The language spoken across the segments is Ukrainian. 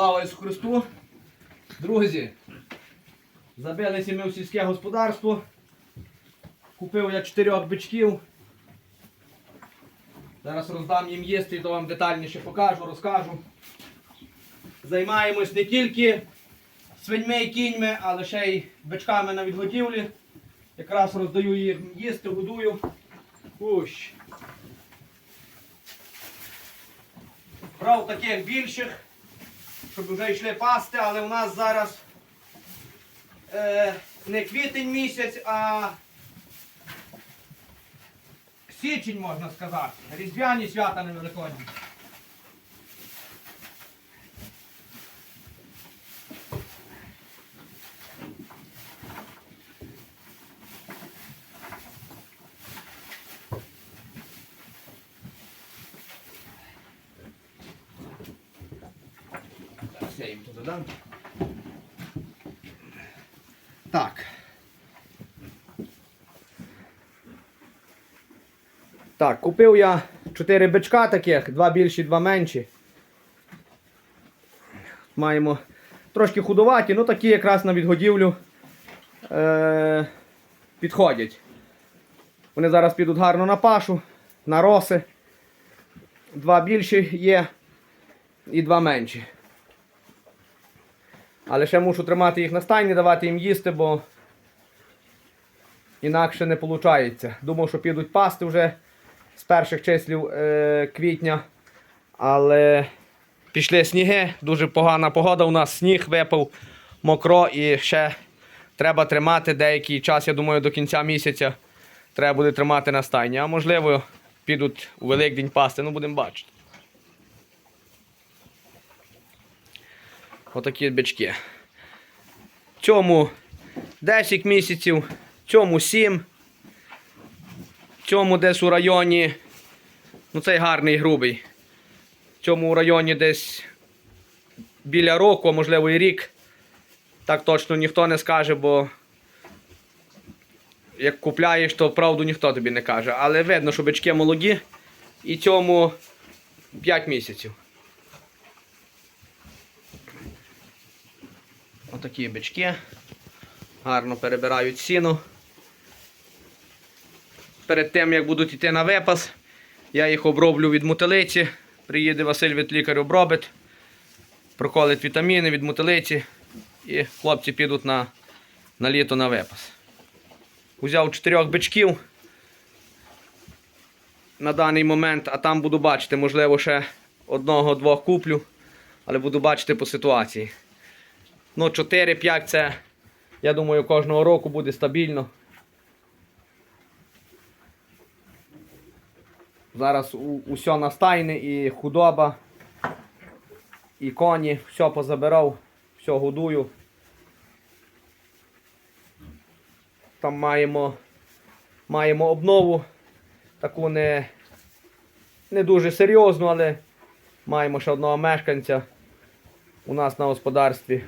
Слава Ісусу Христу! Друзі, забилися ми в сільське господарство. Купив я чотирьох бичків. Зараз роздам їм їсти, і то вам детальніше покажу, розкажу. Займаємось не тільки свиньми і кіньми, але ще й бичками на відгодівлі. Якраз роздаю їм їсти, годую. Кущ. Брав таких більших, щоб вже йшли пасти, але у нас зараз е, не квітень місяць, а січень, можна сказати. Різдвяні свята на великодні. Зараз я їм туди дам. Так. Так, купив я 4 бичка таких, два більші, два менші. Маємо трошки худуваті, ну такі якраз на відгодівлю е- підходять. Вони зараз підуть гарно на пашу, на роси. Два більші є і два менші. Але ще мушу тримати їх на стайні, давати їм їсти, бо інакше не виходить. Думав, що підуть пасти вже з перших числів е, квітня. Але пішли сніги, дуже погана погода. У нас сніг випав мокро і ще треба тримати деякий час, я думаю, до кінця місяця треба буде тримати на стайні. А можливо, підуть у Великдень пасти, ну будемо бачити. Отакі бички. Цьому 10 місяців, цьому 7. Цьому десь у районі. Ну цей гарний грубий. Цьому у районі десь біля року, а можливо і рік. Так точно ніхто не скаже, бо як купляєш, то правду ніхто тобі не каже. Але видно, що бички молоді. І цьому 5 місяців. Отакі бички. Гарно перебирають сіно. Перед тим, як будуть йти на випас, я їх оброблю від мотилиці. Приїде Василь від лікар обробить, проколить вітаміни від мотилиці і хлопці підуть на, на літо на випас. Узяв чотирьох бичків на даний момент, а там буду бачити, можливо, ще одного-двох куплю, але буду бачити по ситуації. Ну, 4-5 це, я думаю, кожного року буде стабільно. Зараз усе настайне і худоба, і коні, все позабирав, все годую. Там маємо, маємо обнову, таку не, не дуже серйозну, але маємо ще одного мешканця у нас на господарстві.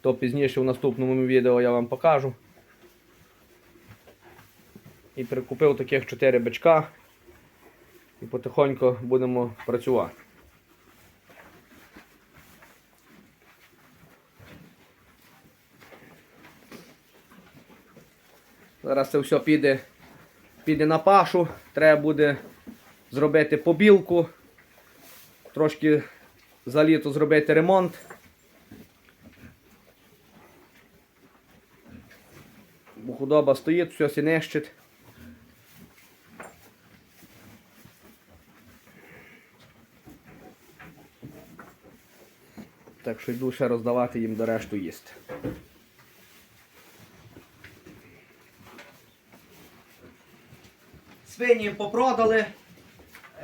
То пізніше в наступному відео я вам покажу. І прикупив таких 4 бичка. І потихоньку будемо працювати. Зараз це все піде, піде на пашу. Треба буде зробити побілку. Трошки за літо зробити ремонт. Бо худоба стоїть, все сінищить. Так що йду ще роздавати їм до решту їсти. Свині попродали.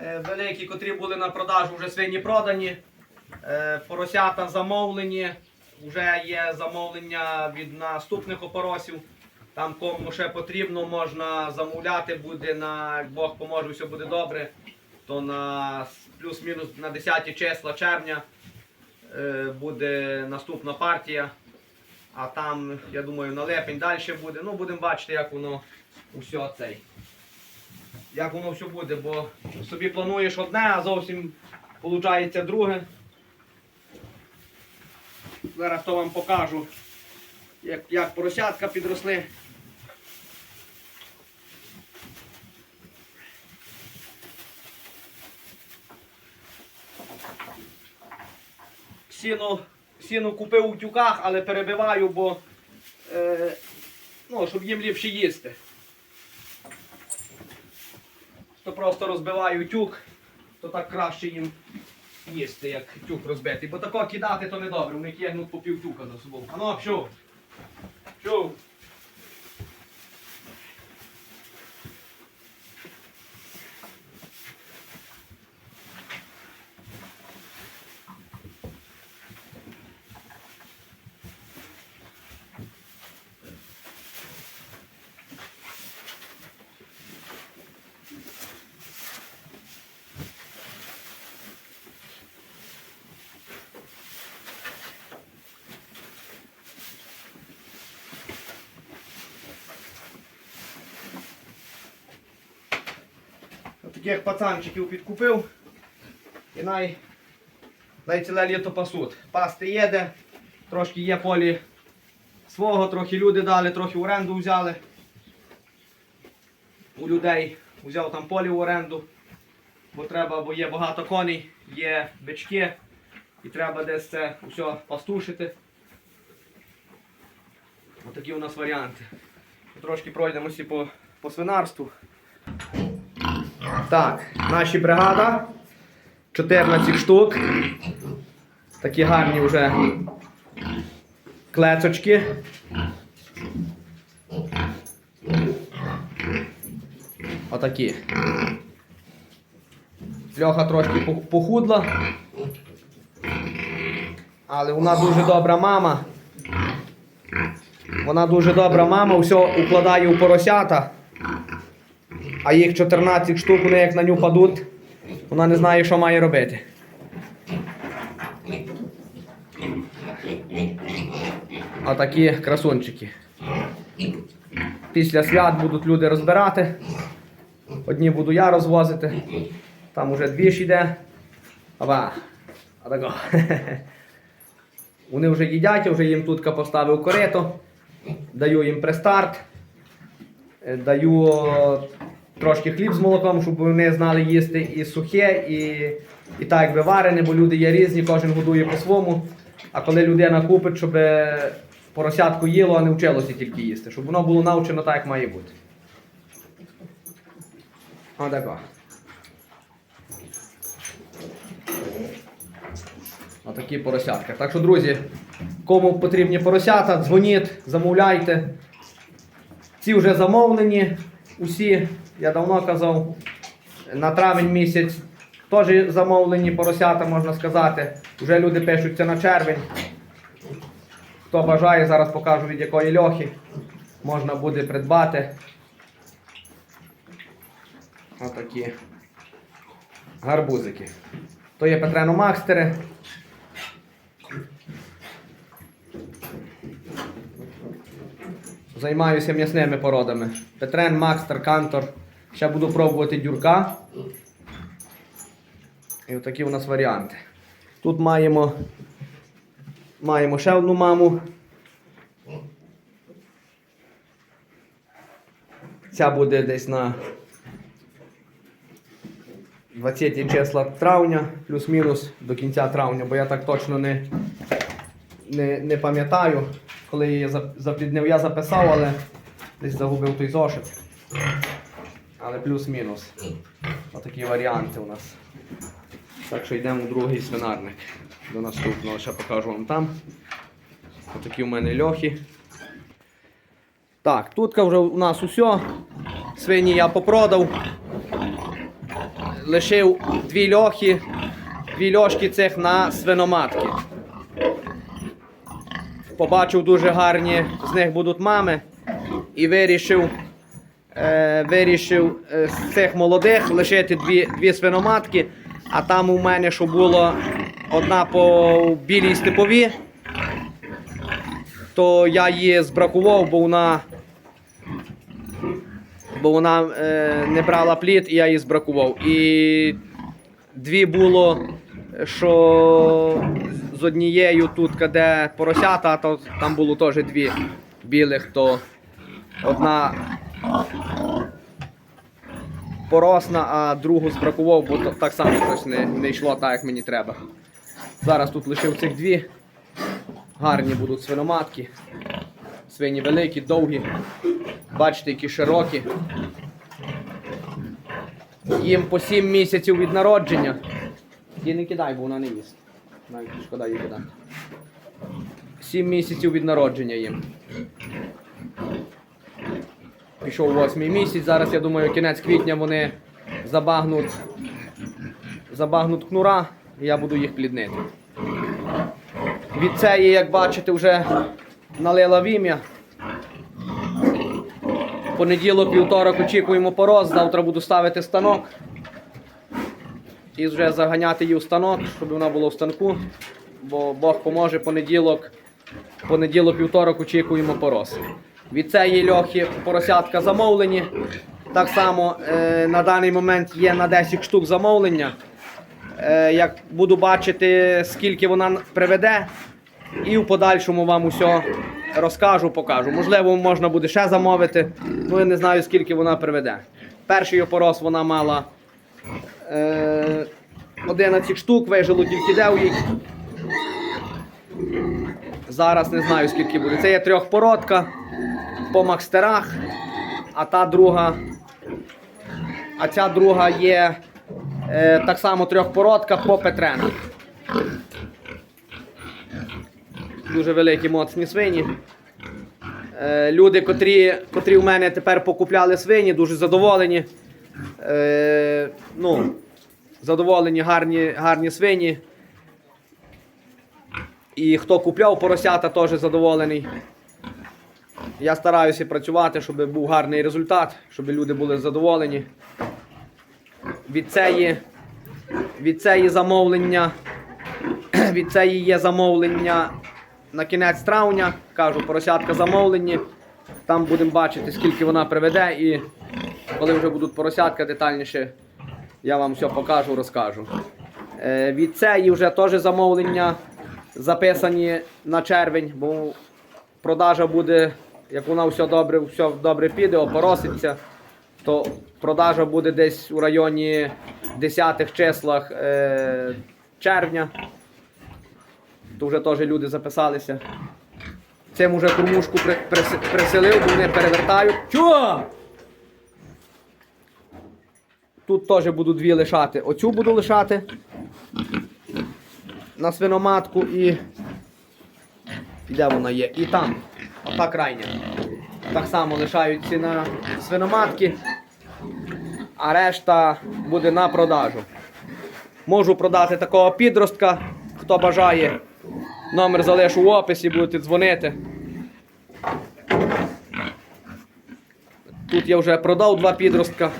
Е, Великі, котрі були на продажу, вже свині продані. Е, Поросята замовлені. Вже є замовлення від наступних опоросів. Там кому ще потрібно, можна замовляти буде на як Бог поможе, все буде добре. То на плюс-мінус на 10 числа червня е, буде наступна партія. А там, я думаю, на липень далі буде. Ну, будемо бачити, як воно усе цей. Як воно все буде, бо собі плануєш одне, а зовсім виходить друге. Зараз то вам покажу, як, як поросятка підросли. Сіно, сіно купив у тюках, але перебиваю, бо е, ну, щоб їм ліпше їсти. То просто розбиваю тюк, то так краще їм їсти, як тюк розбитий. Бо тако кидати то не добре, вони кигнуть по пів тюка за собою. А ну, що? Таких пацанчиків підкупив. І най, най літо пасуть. Пасти їде, трошки є полі свого, трохи люди дали, трохи оренду взяли. У людей взяв там полі в оренду, бо треба, бо є багато коней, є бички, і треба десь це все пастушити. Отакі у нас варіанти. Трошки пройдемося по, по свинарству. Так, наші бригада. 14 штук. Такі гарні вже клецочки. Отакі. Льоха трошки похудла. Але вона дуже добра мама. Вона дуже добра мама, все укладає у поросята. А їх 14 штук, вони як на ню падуть, вона не знає, що має робити. А такі красунчики. Після свят будуть люди розбирати. Одні буду я розвозити. Там уже дві ж йде. Ава. Отако. Вони вже їдять, я вже їм тут поставив корито. Даю їм престарт. Е, Даю трошки хліб з молоком, щоб вони знали їсти і сухе, і, і так якби варене, бо люди є різні, кожен годує по-своєму. А коли людина купить, щоб поросятку їло, а не вчилося тільки їсти, щоб воно було навчено так, як має бути. Отако. Отакі поросятка. Так що, друзі, кому потрібні поросята, дзвоніть, замовляйте. Ці вже замовлені. Усі, я давно казав, на травень місяць теж замовлені поросята, можна сказати. Вже люди пишуться на червень. Хто бажає, зараз покажу від якої льохи. Можна буде придбати. Отакі гарбузики. То є Петрено Макстери. Займаюся м'ясними породами. Петрен, Макстер, Кантор. Ще буду пробувати дюрка. І отакі у нас варіанти. Тут маємо, маємо ще одну маму. Ця буде десь на 20 числа травня, плюс-мінус до кінця травня, бо я так точно не, не, не пам'ятаю, коли я запліднив. Я записав, але десь загубив той зошит. Але плюс-мінус. Отакі варіанти у нас. Так що йдемо у другий свинарник. До наступного ще покажу вам там. Отакі у мене льохи. Так, тут вже у нас усе. Свині я попродав. Лишив дві льохи, дві льошки цих на свиноматки. Побачив дуже гарні, з них будуть мами. І вирішив, е, вирішив е, з цих молодих лишити дві, дві свиноматки. А там у мене, що було одна по білій степові, то я її збракував, бо вона, бо вона е, не брала плід, і я її збракував. І дві було, що з однією тут, де поросята, то там було теж дві білих, то одна поросна, а другу збракував, бо так само щось не, не йшло так, як мені треба. Зараз тут лишив цих дві. Гарні будуть свиноматки. Свині великі, довгі. Бачите, які широкі. Їм по 7 місяців від народження. Ті не кидай, бо вона не їсть. Навіть шкода її кидати. 7 місяців від народження їм. Пішов восьмий місяць. Зараз я думаю, кінець квітня вони забагнуть, забагнуть кнура, і я буду їх пліднити. Від цієї, як бачите, вже налила вім'я. Понеділок, вівторок очікуємо пороз, завтра буду ставити станок. І вже заганяти її в станок, щоб вона була в станку. Бо Бог поможе понеділок, понеділок, вівторок очікуємо пороз. Від цієї льохи поросятка замовлені. Так само е, на даний момент є на 10 штук замовлення. Е, як буду бачити, скільки вона приведе, і в подальшому вам усе розкажу, покажу. Можливо, можна буде ще замовити, ну я не знаю, скільки вона приведе. Перший опорос вона мала 11 штук, вижило тільки де у їй. Зараз не знаю скільки буде. Це є трьохпородка по макстерах, а та друга. А ця друга є е, так само трьохпородка по Петренах. Дуже великі моцні свині. Е, люди, котрі, котрі в мене тепер покупляли свині, дуже задоволені. Е, ну, задоволені, гарні, гарні свині. І хто купляв поросята, теж задоволений. Я стараюся працювати, щоб був гарний результат, щоб люди були задоволені. Від цієї, від цієї замовлення, від цієї є замовлення на кінець травня. Кажу, поросятка замовлені. Там будемо бачити, скільки вона приведе, і коли вже будуть поросятка детальніше, я вам все покажу, розкажу. Е, від цієї вже теж замовлення записані на червень, бо продажа буде, як вона все добре, все добре піде, опороситься, то продажа буде десь у районі 10 числах е, червня. То вже теж люди записалися. Цим уже кормушку при, прис- приселив, бо вони перевертають. Чого? Тут теж буду дві лишати. Оцю буду лишати на свиноматку і. Де вона є? І там. Ота крайня. Так само лишаються на свиноматки, а решта буде на продажу. Можу продати такого підростка, хто бажає. Номер залишу в описі, будете дзвонити. Тут я вже продав два підростка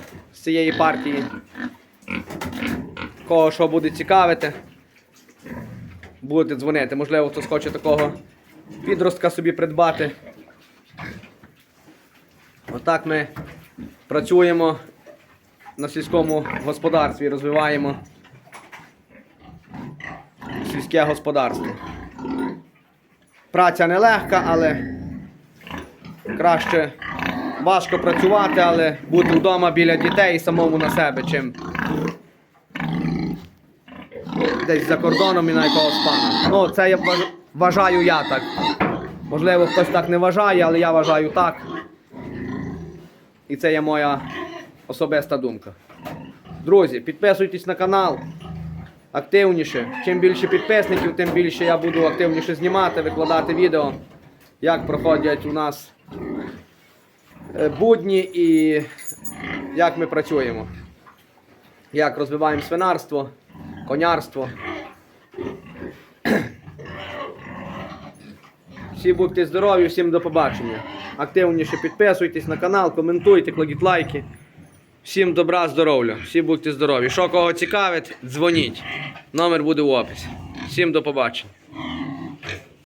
цієї партії. Кого що буде цікавити, будете дзвонити. Можливо, хтось хоче такого підростка собі придбати. Отак ми працюємо на сільському господарстві, розвиваємо сільське господарство. Праця нелегка, але краще важко працювати, але бути вдома біля дітей і самому на себе, чим десь за кордоном і на якогось пана. Ну, це я вважаю я так. Можливо, хтось так не вважає, але я вважаю так. І це є моя особиста думка. Друзі, підписуйтесь на канал активніше. Чим більше підписників, тим більше я буду активніше знімати, викладати відео, як проходять у нас будні і як ми працюємо. Як розвиваємо свинарство, конярство. Всі будьте здорові, всім до побачення. Активніше підписуйтесь на канал, коментуйте, кладіть лайки. Всім добра, здоров'я, всі будьте здорові. Що кого цікавить, дзвоніть. Номер буде в описі. Всім до побачення.